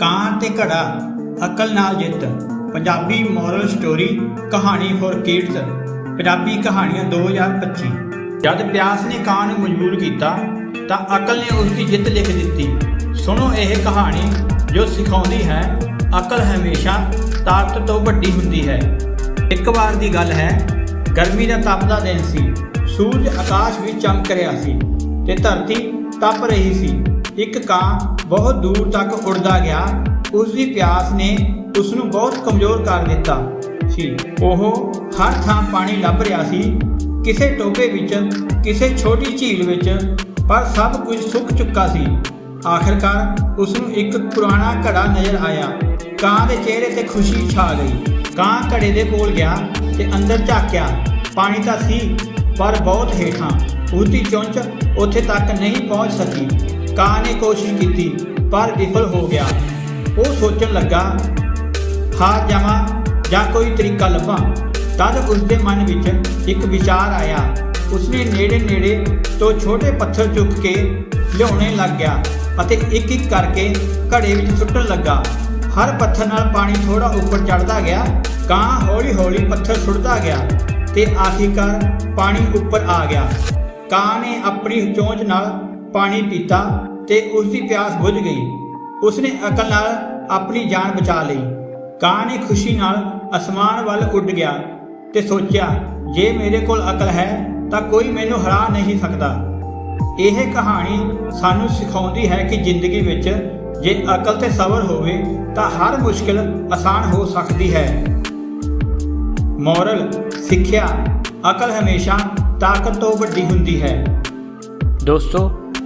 ਕਾਂ ਤੇ ਘੜਾ, ਅਕਲ ਨਾਲ ਜਿੱਤ। ਪੰਜਾਬੀ ਮੋਰਲ ਸਟੋਰੀ ਕਹਾਣੀ ਫॉर ਕਿਡਸ ਪੰਜਾਬੀ ਕਹਾਣੀਆਂ 2025 ਜਦ ਪਿਆਸ ਨੇ ਕਾਂ ਨੂੰ ਮਜਬੂਰ ਕੀਤਾ, ਤਾਂ ਅਕਲ ਨੇ ਉਸ ਦੀ ਜਿੱਤ ਲਿਖ ਦਿੱਤੀ। ਸੁਣੋ ਇਹ ਕਹਾਣੀ, ਜੋ ਸਿਖਾਉਂਦੀ ਹੈ, ਅਕਲ ਹਮੇਸ਼ਾ ਤਾਕਤ ਤੋਂ ਵੱਡੀ ਹੁੰਦੀ ਹੈ। ਇੱਕ ਵਾਰ ਦੀ ਗੱਲ ਹੈ, ਗਰਮੀ ਦਾ ਤਪਦਾ ਦਿਨ ਸੀ। ਸੂਰਜ ਆਕਾਸ਼ ਵਿੱਚ ਚਮਕ ਰਿਹਾ ਸੀ ਤੇ ਧਰਤੀ ਤਪ ਰਹੀ ਸੀ। ਇੱਕ ਕਾਂ ਬਹੁਤ ਦੂਰ ਤੱਕ ਉੱਡਦਾ ਗਿਆ। ਉਸ ਦੀ ਪਿਆਸ ਨੇ ਉਸ ਨੂੰ ਬਹੁਤ ਕਮਜ਼ੋਰ ਕਰ ਦਿੱਤਾ। ਸੀ। ਉਹ ਹਰ ਥਾਂ ਪਾਣੀ ਲੱਭ ਰਿਹਾ ਸੀ। ਕਿਸੇ ਟੋਭੇ ਵਿੱਚ, ਕਿਸੇ ਛੋਟੀ ਝੀਲ ਵਿੱਚ, ਪਰ ਸਭ ਕੁਝ ਸੁੱਕ ਚੁੱਕਾ ਸੀ। ਆਖਰਕਾਰ ਉਸ ਨੂੰ ਇੱਕ ਪੁਰਾਣਾ ਘੜਾ ਨਜ਼ਰ ਆਇਆ। ਕਾਂ ਦੇ ਚਿਹਰੇ ਤੇ ਖੁਸ਼ੀ ਛਾ ਗਈ। ਕਾਂ ਘੜੇ ਦੇ ਕੋਲ ਗਿਆ ਤੇ ਅੰਦਰ ਝਾਕਿਆ। ਪਾਣੀ ਤਾਂ ਸੀ, ਪਰ ਬਹੁਤ ਹੇਠਾਂ। ਉਸ ਦੀ ਚੁੰਝ ਉੱਥੇ ਤੱਕ ਨਹੀਂ ਪਹੁੰਚ ਸਕੀ। ਕਾਂ ਨੇ ਕੋਸ਼ਿਸ਼ ਕੀਤੀ, ਪਰ ਵਿਫਲ ਹੋ ਗਿਆ। ਉਹ ਸੋਚਣ ਲੱਗਾ, ਹਾਰ ਜਾਵਾਂ ਜਾਂ ਕੋਈ ਤਰੀਕਾ ਲੱਭਾਂ? ਤਦ ਉਸ ਦੇ ਮਨ ਵਿੱਚ ਇੱਕ ਵਿਚਾਰ ਆਇਆ। ਉਸਨੇ ਨੇੜੇ ਨੇੜੇ ਤੋਂ ਛੋਟੇ ਪੱਥਰ ਚੁੱਕ ਕੇ ਲਿਆਉਣੇ ਲੱਗ ਗਿਆ ਅਤੇ ਇੱਕ ਇੱਕ ਕਰਕੇ ਘੜੇ ਵਿੱਚ ਸੁੱਟਣ ਲੱਗਾ। ਹਰ ਪੱਥਰ ਨਾਲ ਪਾਣੀ ਥੋੜਾ ਉੱਪਰ ਚੜਦਾ ਗਿਆ ਕਾਂ ਹੌਲੀ ਹੌਲੀ ਪੱਥਰ ਸੁੱਟਦਾ ਗਿਆ ਤੇ ਆਖਿਰਕਾਰ ਪਾਣੀ ਉੱਪਰ ਆ ਗਿਆ। ਕਾਂ ਨੇ ਆਪਣੀ ਚੋਂਚ ਨਾਲ ਪਾਣੀ ਪੀਤਾ ਤੇ ਉਸ ਦੀ ਪਿਆਸ ਬੁਝ ਗਈ। ਉਸਨੇ ਅਕਲ ਨਾਲ ਆਪਣੀ ਜਾਨ ਬਚਾ ਲਈ। ਕਾਂ ਨੇ ਖੁਸ਼ੀ ਨਾਲ ਅਸਮਾਨ ਵੱਲ ਉੱਡ ਗਿਆ ਤੇ ਸੋਚਿਆ, ਜੇ ਮੇਰੇ ਕੋਲ ਅਕਲ ਹੈ ਤਾਂ ਕੋਈ ਮੈਨੂੰ ਹਰਾ ਨਹੀਂ ਸਕਦਾ। ਇਹ ਕਹਾਣੀ ਸਾਨੂੰ ਸਿਖਾਉਂਦੀ ਹੈ ਕਿ ਜ਼ਿੰਦਗੀ ਵਿੱਚ ਜੇ ਅਕਲ ਤੇ ਸਬਰ ਹੋਵੇ ਤਾਂ ਹਰ ਮੁਸ਼ਕਿਲ ਆਸਾਨ ਹੋ ਸਕਦੀ ਹੈ। ਮੋਰਲ, ਸਿੱਖਿਆ, ਅਕਲ ਹਮੇਸ਼ਾ ਤਾਕਤ ਤੋਂ ਵੱਡੀ ਹੁੰਦੀ ਹੈ। ਦੋਸਤੋ